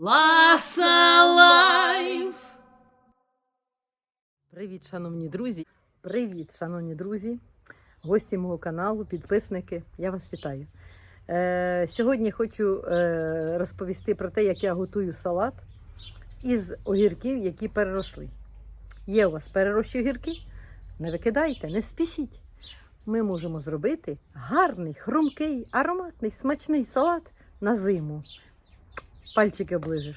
Ласа Лайф. Привіт, шановні друзі! Привіт, шановні друзі, гості мого каналу, підписники. Я вас вітаю. Е, сьогодні хочу е, розповісти про те, як я готую салат із огірків, які переросли. Є у вас перерощі огірки? Не викидайте, не спішіть. Ми можемо зробити гарний, хрумкий, ароматний, смачний салат на зиму. Пальчики оближеш.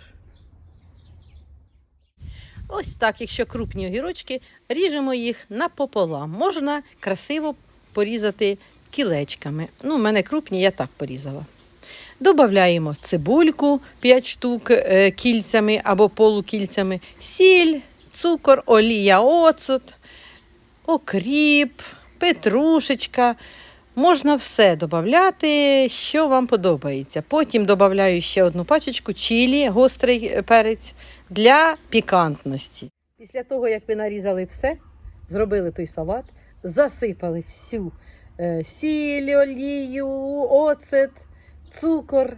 Ось так, якщо крупні огірочки, ріжемо їх напополам. Можна красиво порізати кілечками. Ну, у мене крупні, я так порізала. Добавляємо цибульку 5 штук е, кільцями або полукільцями, сіль, цукор, олія, оцет, окріп, петрушечка. Можна все додати, що вам подобається. Потім додаю ще одну пачечку чилі, гострий е, перець для пікантності. Після того, як ви нарізали все, зробили той салат, засипали всю е, сіль, олію, оцет, цукор,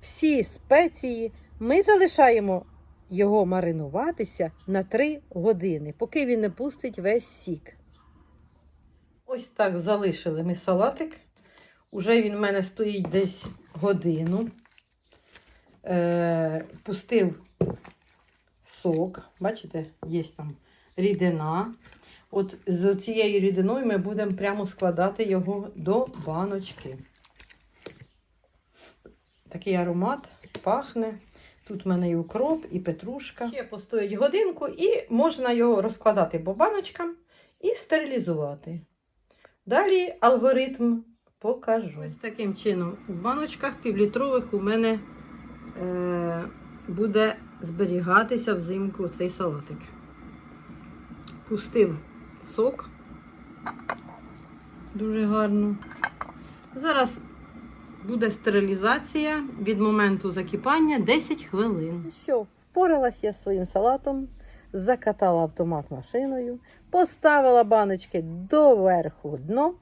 всі спеції, ми залишаємо його маринуватися на 3 години, поки він не пустить весь сік. Ось так залишили ми салатик. Уже він в мене стоїть десь годину. Е, пустив сок. Бачите, є там рідина. От з цією рідиною ми будемо прямо складати його до баночки. Такий аромат пахне. Тут в мене і укроп, і петрушка. Ще постоїть годинку, і можна його розкладати по баночкам і стерилізувати. Далі алгоритм покажу. Ось таким чином у баночках півлітрових у мене е, буде зберігатися взимку цей салатик. Пустив сок дуже гарно. Зараз буде стерилізація від моменту закипання 10 хвилин. Що, впоралась я з своїм салатом, закатала автомат машиною, поставила баночки доверху дно.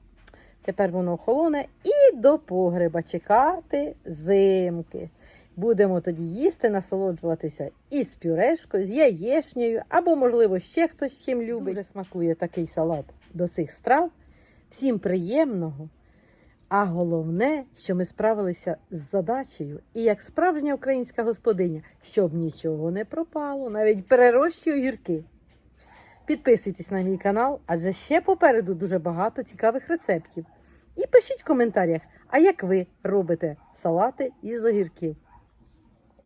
Тепер воно охолоне і до погреба чекати зимки. Будемо тоді їсти, насолоджуватися із пюрешкою, з яєшнею, або, можливо, ще хтось чим любить. Дуже смакує такий салат до цих страв. Всім приємного. А головне, що ми справилися з задачею, і як справжня українська господиня, щоб нічого не пропало, навіть перерощі огірки. Підписуйтесь на мій канал, адже ще попереду дуже багато цікавих рецептів. І пишіть в коментарях, а як ви робите салати із огірків.